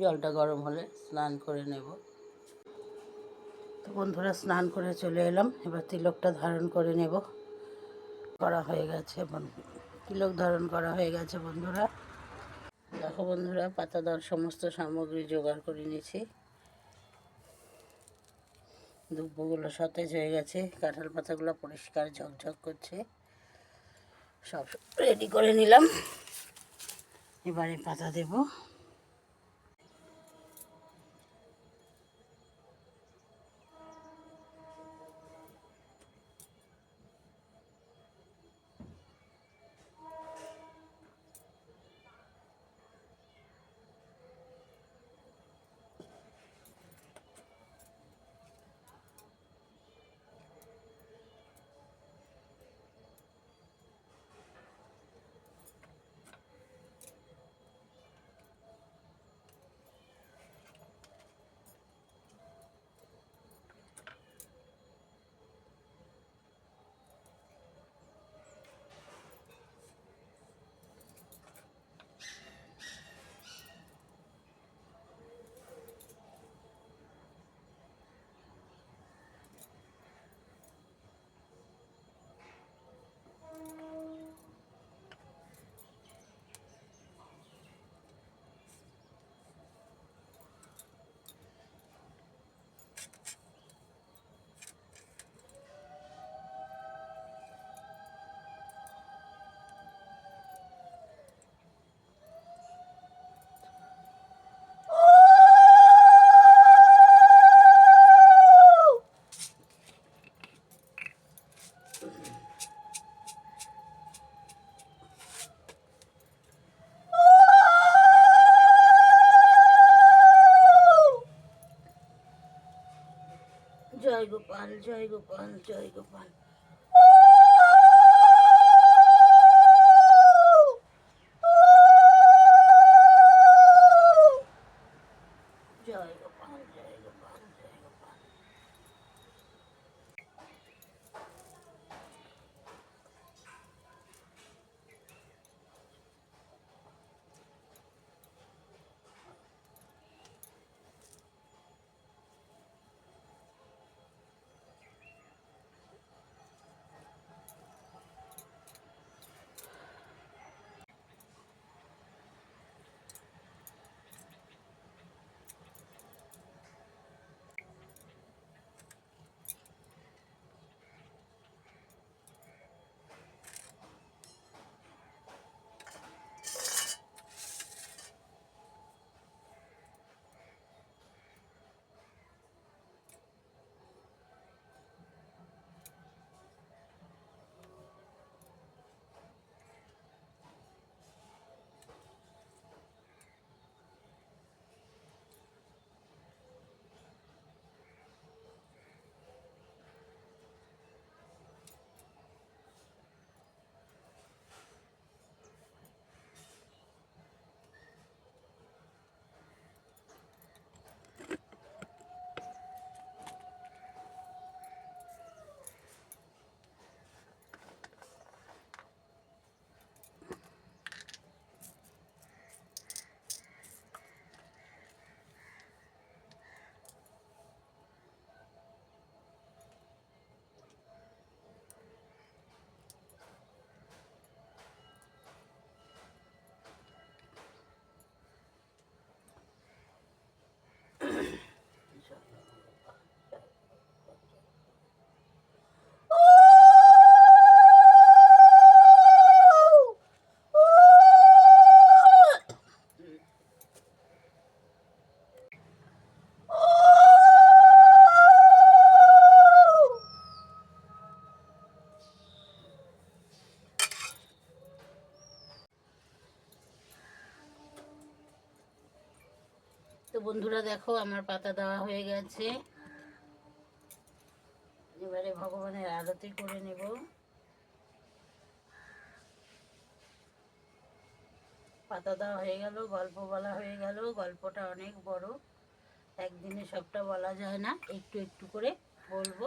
জলটা গরম হলে স্নান করে নেব। তো বন্ধুরা, স্নান করে চলে এলাম। এবার তিলকটা ধারণ করে নেব। করা হয়ে গেছে তিলক ধারণ করা হয়ে গেছে বন্ধুরা। দেখো বন্ধুরা পাতা দেওয়ার সমস্ত সামগ্রী জোগাড় করে নিয়েছি। দুব্বগুলো সতেজ হয়ে গেছে। কাঁঠাল পাতাগুলো পরিষ্কার ঝকঝক করছে। সব রেডি করে নিলাম। এবারে পাতা দেব। গোপাল জয় গোপাল জয় গোপাল বন্ধুরা দেখো, আমার পাতা দেওয়া হয়ে গেছে। এবারে ভগবানের আরতি করে নেব। পাতা দেওয়া হয়ে গেল, গল্প বলা হয়ে গেল। গল্পটা অনেক বড়। একদিনে সবটা বলা যায় না, একটু একটু করে বলব।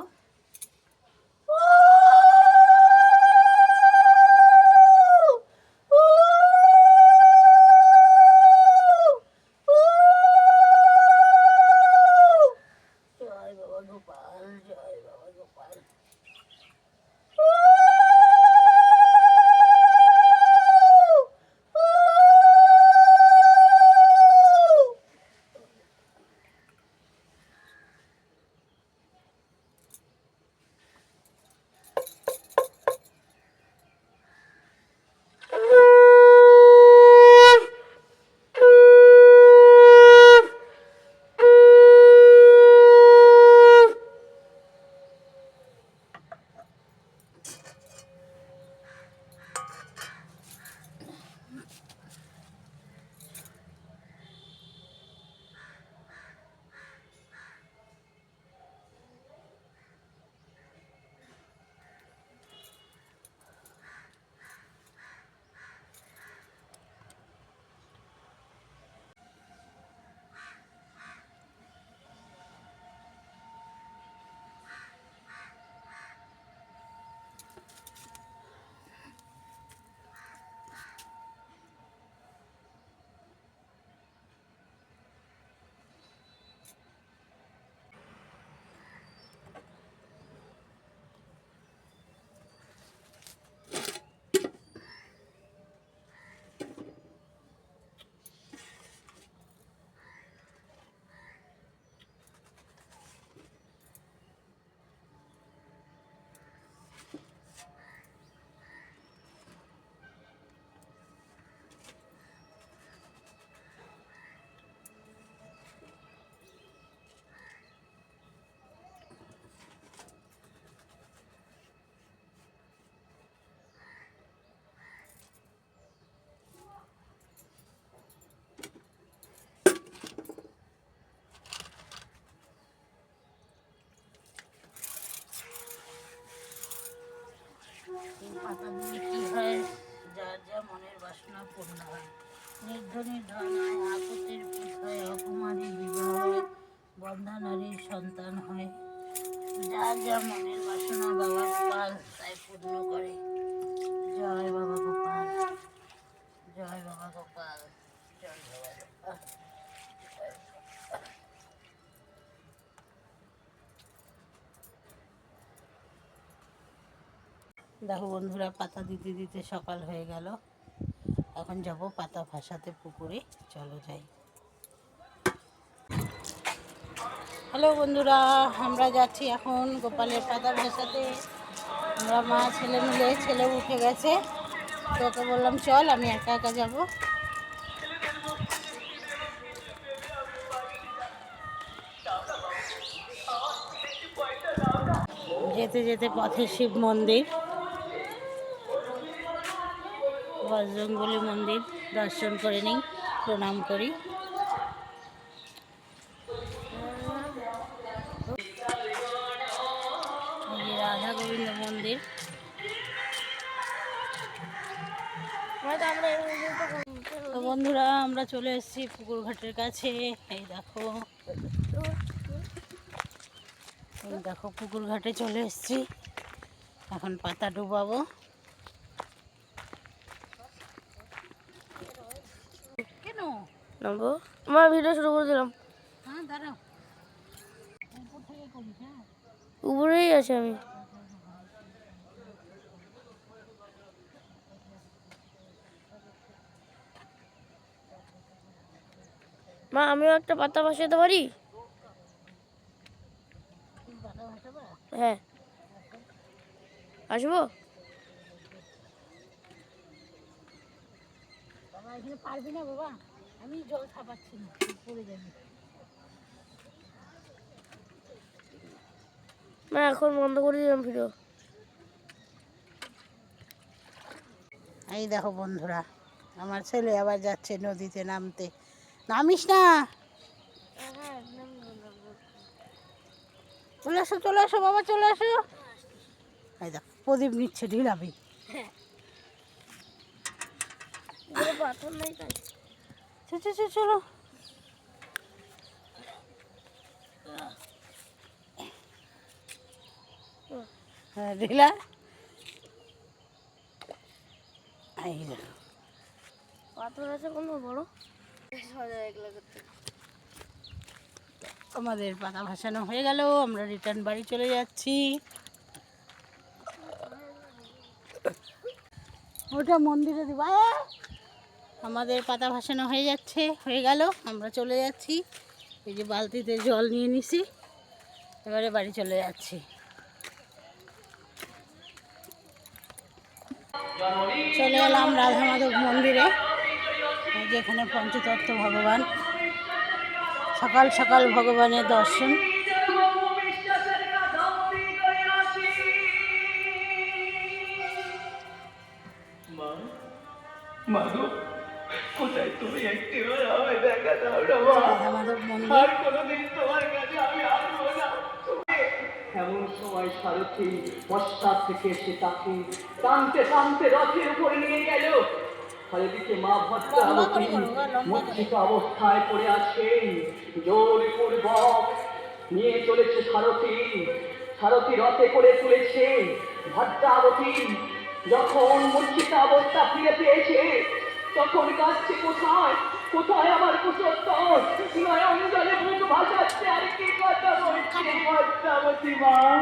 পাতা কি হয়? যার যা মনের বাসনা পূর্ণ হয়। নির্ধনের ধন হয় আকুতির পুত হয় অকুমারীর বিবাহ বন্ধা নারীর সন্তান হয়। যার যা মনের বাসনা বাবা পাল, তাই পূর্ণ করে। দেখো বন্ধুরা, পাতা দিতে দিতে সকাল হয়ে গেল। এখন যাব পাতা ভাসাতে পুকুরে, চলো যাই। হ্যালো বন্ধুরা, আমরা যাচ্ছি এখন গোপালের পাতা ভাসাতে। আমরা মা, ছেলে মিলে, ছেলে উঠে গেছে। তোকে বললাম, চল, আমি একা একা যাব। যেতে যেতে পথে শিব মন্দির। বজরঙ্গলী মন্দির দর্শন করে নিই প্রণাম করি। রাধা গোবিন্দ মন্দির। তো বন্ধুরা আমরা চলে এসেছি পুকুর ঘাটের কাছে। এই দেখো। দেখো পুকুর ঘাটে চলে এসেছি। এখন পাতা ডুবাবো কেন নামবো? আমার ভিডিও শুরু করে দিলাম। হ্যাঁ উপরেই আছে আমি। মা আমিও একটা পাতা বসাতে পারি? হ্যাঁ। আসব? পারবি না বাবা। আমি জল না পড়ে যাবি। মা এখন বন্ধ করে দিলাম ভিডিও এই দেখো বন্ধুরা আমার ছেলে আবার যাচ্ছে নদীতে নামতে। নামিস না? চলে আসো চলে আসো বাবা চলে আসো। এই দেখো প্রদীপ নিচ্ছে ঢিলাবি পাথর নাই তাই চো, চো, চো, চলো হ্যাঁ ঢিলা পাথর আছে কোনো বড় আমাদের পাতা ভাসানো হয়ে গেল আমরা রিটার্ন বাড়ি চলে যাচ্ছি। ওটা মন্দিরে দিবা! আমাদের পাতা ভাসানো হয়ে যাচ্ছে, হয়ে গেল। আমরা চলে যাচ্ছি। এই যে বালতিতে জল নিয়ে নিছি। এবারে বাড়ি চলে যাচ্ছি। চলে এলাম রাধা মাধব মন্দিরে। এই যে এখানে পঞ্চতত্ত্ব ভগবান। সকাল সকাল ভগবানের দর্শন। মাধব কোথায় তুমি একটিবার আমায় দেখা দাও না মা? আর কোনোদিন তোমার কাছে আমি আসব না। এমন সময় সারথি পশ্চাৎ থেকে এসে তাকে টানতে টানতে রথের উপরে নিয়ে গেল। ফলেদিকে মা ভদ্রাবতী। মূর্ছিত অবস্থায় পড়ে আছেন জোর পূর্বক নিয়ে চলেছে সারথি। সারথি রথে করে তুলেছে। ভদ্রাবতী যখন মূর্ছিত অবস্থা ফিরে পেয়েছে তখন কাছে কোথায়? কোথায় আমার কুসত্তর নয়ন জলে মুখ ভাসাচ্ছে আর কি কথা বলছে? মা।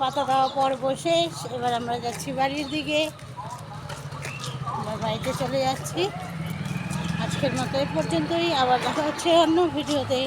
পাতা খাওয়া পর বসে এবার আমরা যাচ্ছি বাড়ির দিকে। আমরা বাড়িতে চলে যাচ্ছি। আজকের মতো এ পর্যন্তই। আবার দেখা হচ্ছে অন্য ভিডিওতে।